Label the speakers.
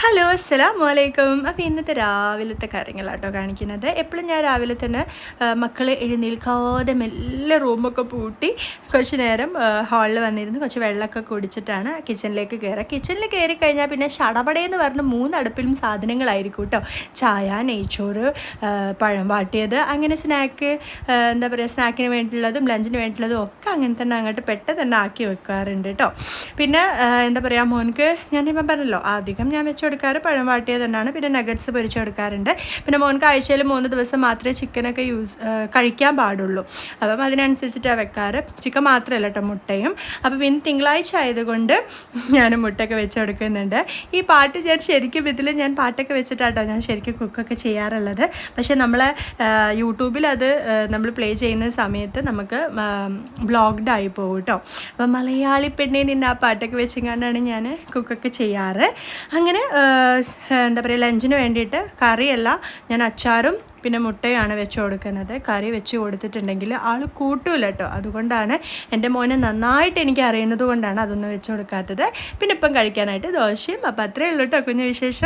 Speaker 1: Hello അസ്സലാം വലൈക്കും അപ്പോൾ ഇന്നത്തെ രാവിലത്തെ കാര്യങ്ങളാട്ടോ കാണിക്കുന്നത്. എപ്പോഴും ഞാൻ രാവിലെ തന്നെ മക്കളെ എഴുന്നേൽക്കാതെ മെല്ലെ റൂമൊക്കെ പൂട്ടി കുറച്ച് നേരം ഹാളിൽ വന്നിരുന്നു. കുറച്ച് വെള്ളമൊക്കെ കുടിച്ചിട്ടാണ് കിച്ചണിലേക്ക് കയറുക. കിച്ചണിൽ കയറി കഴിഞ്ഞാൽ പിന്നെ ഷടപടയെന്ന് പറഞ്ഞ് മൂന്ന് അടുപ്പിലും സാധനങ്ങളായിരിക്കും കേട്ടോ. ചായ നെയ്ച്ചോറ് പഴം വാട്ടിയത്. അങ്ങനെ സ്നാക്ക് എന്താ പറയുക സ്നാക്കിന് വേണ്ടിയുള്ളതും ലഞ്ചിന് വേണ്ടിയുള്ളതും ഒക്കെ അങ്ങനെ തന്നെ അങ്ങോട്ട് പെട്ടെന്ന് തന്നെ ആക്കി വെക്കാറുണ്ട് കേട്ടോ പിന്നെ എന്താ പറയുക മോൻക്ക് ഞാനിപ്പം പറഞ്ഞല്ലോ അധികം ഞാൻ വെച്ച് കൊടുക്കാറ് പഴം വാട്ടിയത് തന്നെയാണ്. പിന്നെ നഗറ്റ്സ് പൊരിച്ചു കൊടുക്കാറുണ്ട്. പിന്നെ മോൻക്ക് ആഴ്ചയിൽ മൂന്ന് ദിവസം മാത്രമേ ചിക്കനൊക്കെ യൂസ് കഴിക്കാൻ പാടുള്ളൂ. അപ്പം അതിനനുസരിച്ചിട്ടാണ് വെക്കാറ്. ചിക്കൻ മാത്രമല്ല കേട്ടോ മുട്ടയും. അപ്പം പിന്നെ തിങ്കളാഴ്ച ആയതുകൊണ്ട് ഞാൻ മുട്ടയൊക്കെ വെച്ച് കൊടുക്കുന്നുണ്ട്. ഈ പാട്ട് ഞാൻ ശരിക്കും ഇതിൽ ഞാൻ പാട്ടൊക്കെ വെച്ചിട്ടാട്ടോ ഞാൻ ശരിക്കും കുക്കൊക്കെ ചെയ്യാറുള്ളത്. പക്ഷേ നമ്മളെ യൂട്യൂബിൽ അത് നമ്മൾ പ്ലേ ചെയ്യുന്ന സമയത്ത് നമുക്ക് ബ്ലോഗ്ഡ് ആയി പോകും കേട്ടോ അപ്പം മലയാളി പെണ്ണിന്റെ ആ പാട്ടൊക്കെ വെച്ചെങ്ങാണ്ടാണ് ഞാൻ കുക്കൊക്കെ ചെയ്യാറ്. അങ്ങനെ എന്താ പറയുക ലഞ്ചിന് വേണ്ടിയിട്ട് കറിയല്ല ഞാൻ അച്ചാറും പിന്നെ മുട്ടയാണ് വെച്ച് കൊടുക്കുന്നത്. കറി വെച്ച് കൊടുത്തിട്ടുണ്ടെങ്കിൽ ആൾ കൂട്ടൂല കേട്ടോ അതുകൊണ്ടാണ് എന്റെ മോനെ നന്നായിട്ട് എനിക്ക് അറിയുന്നത് കൊണ്ടാണ് അതൊന്നും വെച്ച് കൊടുക്കാത്തത്. പിന്നെ ഇപ്പം കഴിക്കാനായിട്ട് ദോശയും അപ്പം അത്രയേ ഉള്ളൂ കേട്ടോ കുഞ്ഞു വിശേഷം.